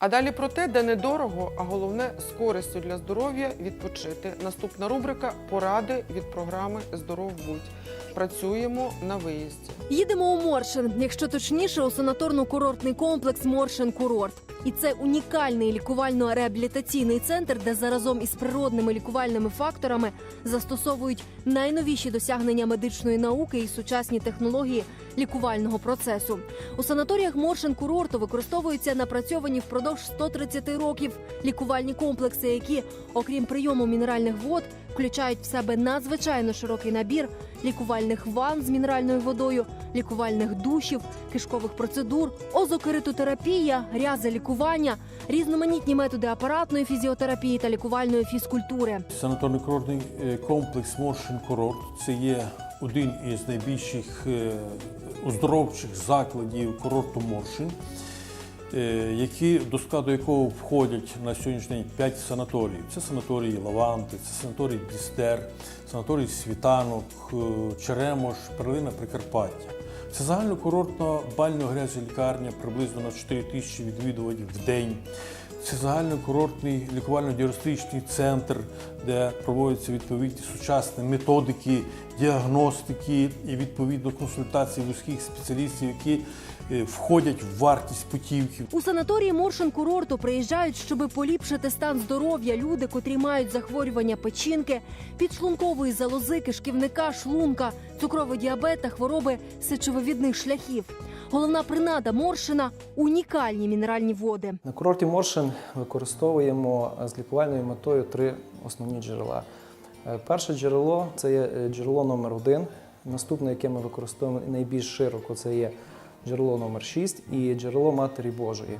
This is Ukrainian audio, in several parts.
А далі про те, де недорого, а головне з користю для здоров'я відпочити. Наступна рубрика Поради від програми Здоров будь. Працюємо на виїзді. Їдемо у Моршин, якщо точніше, у санаторно-курортний комплекс Моршин Курорт. І це унікальний лікувально-реабілітаційний центр, де заразом із природними лікувальними факторами застосовують найновіші досягнення медичної науки і сучасні технології лікувального процесу. У санаторіях Моршин курорту використовуються напрацьовані впродовж 130 років лікувальні комплекси, які, окрім прийому мінеральних вод, включають в себе надзвичайно широкий набір лікувальних ванн з мінеральною водою, лікувальних душів, кишкових процедур, озокеритотерапія, рязелікування, різноманітні методи апаратної фізіотерапії та лікувальної фізкультури. Санаторно-курортний е, комплекс Моршин Курорт це є один із найбільших е, оздоровчих закладів курорту Моршин, які, до складу якого входять на сьогоднішній день 5 санаторіїв. Це санаторії Лаванти, це санаторій Бістер, санаторій Світанок, е, Черемош, Перлина Прикарпаття. Це загальнокурортна бально-грязі лікарня приблизно на 4 тисячі відвідувачів в день. Це загальнокурортний лікувально-діагностичний центр, де проводяться відповідні сучасні методики діагностики і відповідно консультації вузьких спеціалістів, які е, входять в вартість путівки. У санаторії Моршин курорту приїжджають, щоби поліпшити стан здоров'я люди, котрі мають захворювання печінки, підшлункової залози, кишківника, шлунка, цукровий діабет та хвороби сечовивідних шляхів. Головна принада Моршина унікальні мінеральні води. На курорті Моршин використовуємо з лікувальною метою три основні джерела. Е, Перше джерело це є е, джерело номер один. Наступне, яке ми використовуємо найбільш широко, це є джерело номер 6 і джерело Матері Божої.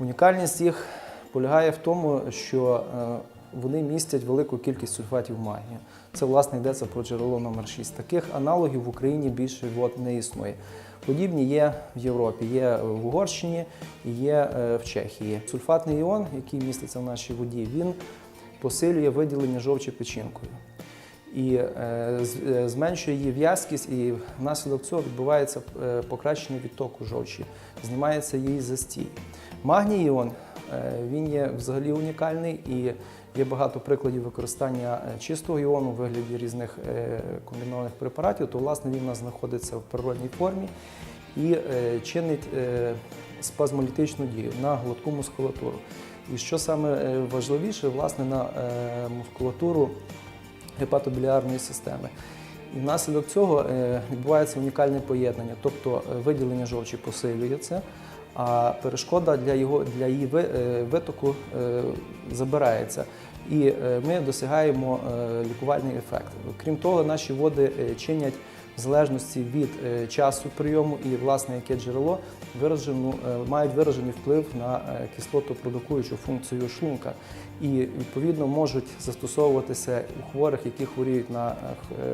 Унікальність їх полягає в тому, що е, вони містять велику кількість сульфатів магнію. Це, власне, йдеться про джерело номер 6. Таких аналогів в Україні більше вод не існує. Подібні є в Європі, є в Угорщині і є е, в Чехії. Сульфатний іон, який міститься в нашій воді, він посилює виділення жовчі печінкою і е, е, зменшує її в'язкість, і внаслідок цього відбувається покращення відтоку жовчі, знімається її застій. Магній іон він є взагалі унікальний і є багато прикладів використання е, чистого іону у вигляді різних е, комбінованих препаратів, то власне він у нас знаходиться в природній формі і е, чинить спазмолітичну дію на гладку мускулатуру. І що саме важливіше, власне, на мускулатуру гепатобіліарної системи. І внаслідок цього відбувається унікальне поєднання, тобто виділення жовчі посилюється, а перешкода для, його, для її е, витоку е, забирається. І е, ми досягаємо лікувальний ефект. Крім того, наші води чинять в залежності від часу прийому і власне яке джерело виражену, мають виражений вплив на кислотопродукуючу функцію шлунка і відповідно можуть застосовуватися у хворих, які хворіють на е,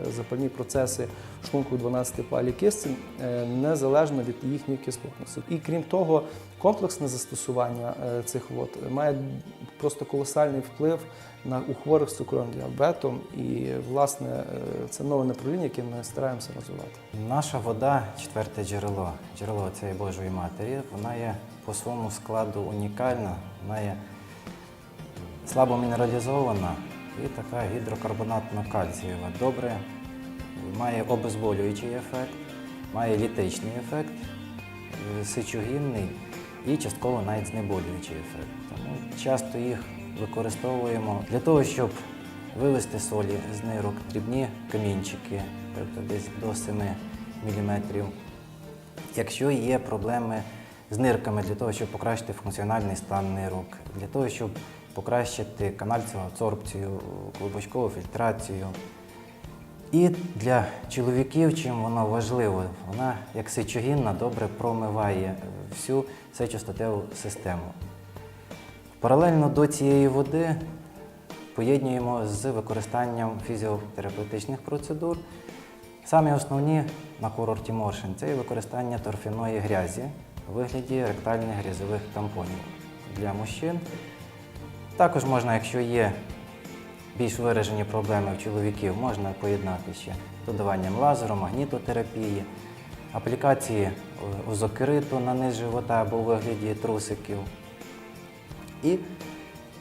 е, запальні процеси шлунку 12 палі кисті, е, незалежно від їхньої кислотності. І крім того, комплексне застосування цих вод має просто колосальний вплив на у хворих з цукровим діабетом, і власне це нове направлення, яке ми стараємося розвивати. Наша вода четверте джерело, джерело цієї Божої Матері, вона є по своєму складу унікальна, вона є слабо мінералізована і така гідрокарбонатно-кальцієва. Добре, має обезболюючий ефект, має літичний ефект, е, сечогінний і частково навіть знеболюючий ефект. Тому часто їх використовуємо для того, щоб вивести солі з нирок, дрібні камінчики, тобто десь до 7 мм. Якщо є проблеми з нирками для того, щоб покращити функціональний стан нирок, для того, щоб покращити канальцеву абсорбцію, клубочкову фільтрацію. І для чоловіків, чим воно важливо, вона як сечогінна добре промиває всю сечостатеву систему. Паралельно до цієї води поєднуємо з використанням фізіотерапевтичних процедур. Самі основні на курорті Моршин це є використання торфяної грязі у вигляді ректальних грязових тампонів для мужчин. Також можна, якщо є більш виражені проблеми в чоловіків, можна поєднати ще додаванням лазеру, магнітотерапії, аплікації озокериту на низ живота або у вигляді трусиків. І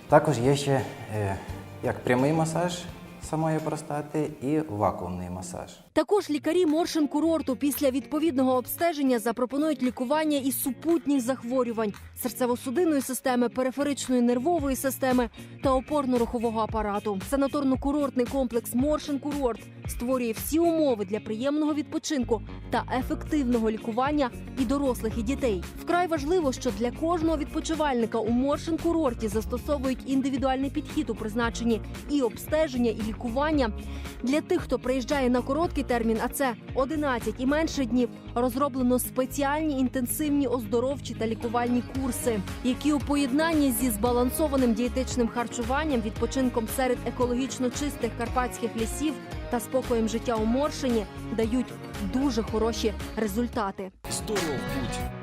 також є ще е, як прямий масаж самої простати і вакуумний масаж. Також лікарі Моршин курорту після відповідного обстеження запропонують лікування і супутніх захворювань серцево-судинної системи, периферичної нервової системи та опорно-рухового апарату. Санаторно-курортний комплекс Моршин Курорт створює всі умови для приємного відпочинку та ефективного лікування і дорослих, і дітей. Вкрай важливо, що для кожного відпочивальника у Моршин курорті застосовують індивідуальний підхід у призначенні і обстеження, і лікування. Для тих, хто приїжджає на короткий термін, а це 11 і менше днів, розроблено спеціальні інтенсивні оздоровчі та лікувальні курси, які у поєднанні зі збалансованим дієтичним харчуванням, відпочинком серед екологічно чистих карпатських лісів та спокоєм життя у Моршині дають дуже хороші результати. Здоров будь